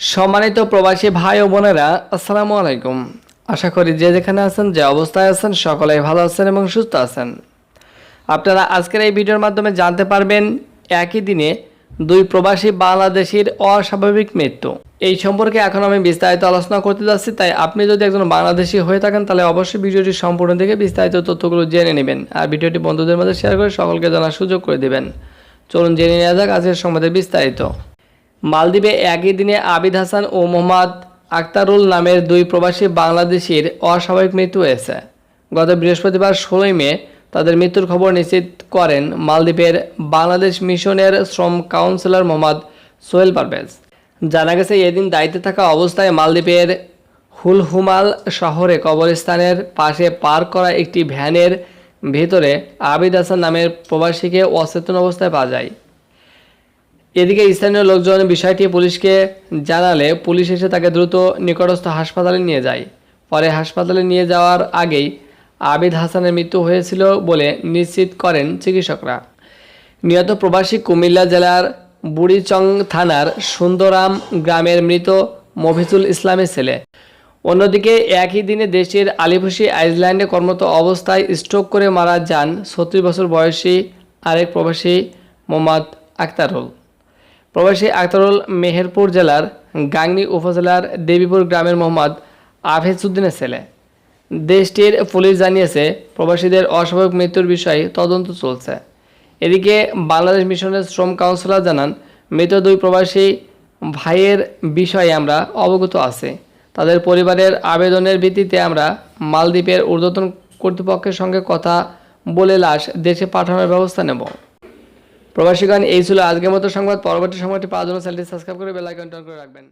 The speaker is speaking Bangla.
সম্মানিত প্রবাসী ভাই ও বোনেরা, আসসালামু আলাইকুম। আশা করি যে যেখানে আছেন, যে অবস্থায় আছেন, সকলেই ভালো আছেন এবং সুস্থ আছেন। আপনারা আজকের এই ভিডিওর মাধ্যমে জানতে পারবেন, একই দিনে দুই প্রবাসী বাংলাদেশির অস্বাভাবিক মৃত্যু। এই সম্পর্কে এখন আমি বিস্তারিত আলোচনা করতে যাচ্ছি, তাই আপনি যদি একজন বাংলাদেশি হয়ে থাকেন, তাহলে অবশ্যই ভিডিওটি সম্পূর্ণ দেখে বিস্তারিত তথ্যগুলো জেনে নেবেন আর ভিডিওটি বন্ধুদের মধ্যে শেয়ার করে সকলকে জানার সুযোগ করে দেবেন। চলুন জেনে নেওয়া যাক আজকের সংবাদের বিস্তারিত। মালদ্বীপে একই দিনে আবিদ হাসান ও মোহাম্মদ আক্তারুল নামের দুই প্রবাসী বাংলাদেশির অস্বাভাবিক মৃত্যু হয়েছে। গত বৃহস্পতিবার ষোলোই মে তাদের মৃত্যুর খবর নিশ্চিত করেন মালদ্বীপের বাংলাদেশ মিশনের শ্রম কাউন্সিলর মোহাম্মদ সোহেল পারভেজ। জানা গেছে, এদিন দায়িত্বে থাকা অবস্থায় মালদ্বীপের হুলহুমাল শহরে কবরস্থানের পাশে পার্ক করা একটি ভ্যানের ভেতরে আবিদ হাসান নামের প্রবাসীকে অচেতন অবস্থায় পাওয়া যায়। এদিকে স্থানীয় লোকজন বিষয়টি পুলিশকে জানালে পুলিশ এসে তাকে দ্রুত নিকটস্থ হাসপাতালে নিয়ে যায়। পরে হাসপাতালে নিয়ে যাওয়ার আগেই আবিদ হাসানের মৃত্যু হয়েছিল বলে নিশ্চিত করেন চিকিৎসকরা। নিহত প্রবাসী কুমিল্লা জেলার বুড়িচং থানার সুন্দরাম গ্রামের মৃত মফিজুল ইসলামের ছেলে। অন্যদিকে একই দিনে দেশের আলিপুষি আইসল্যান্ডে কর্মরত অবস্থায় স্ট্রোক করে মারা যান ছত্রিশ বছর বয়সী আরেক প্রবাসী মোহাম্মদ আক্তারুল প্রবাসী আক্তারুল মেহেরপুর জেলার গাংনী উপজেলার দেবীপুর গ্রামের মোহাম্মদ আফেজউদ্দিনের ছেলে। দেশটির পুলিশ জানিয়েছে, প্রবাসীদের অস্বাভাবিক মৃত্যুর বিষয়ে তদন্ত চলছে। এদিকে বাংলাদেশ মিশনের শ্রম কাউন্সিলর জানান, মৃত দুই প্রবাসী ভাইয়ের বিষয়ে আমরা অবগত আছি। তাদের পরিবারের আবেদনের ভিত্তিতে আমরা মালদ্বীপের ঊর্ধ্বতন কর্তৃপক্ষের সঙ্গে কথা বলে লাশ দেশে পাঠানোর ব্যবস্থা নেব। প্রবাসীগণ, এই ছিল আজকের মতো সংবাদ। পরবর্তী সময়টি পাওয়ার জন্য চ্যানেলটি সাবস্ক্রাইব করে বেল আইকন টান করে রাখবেন।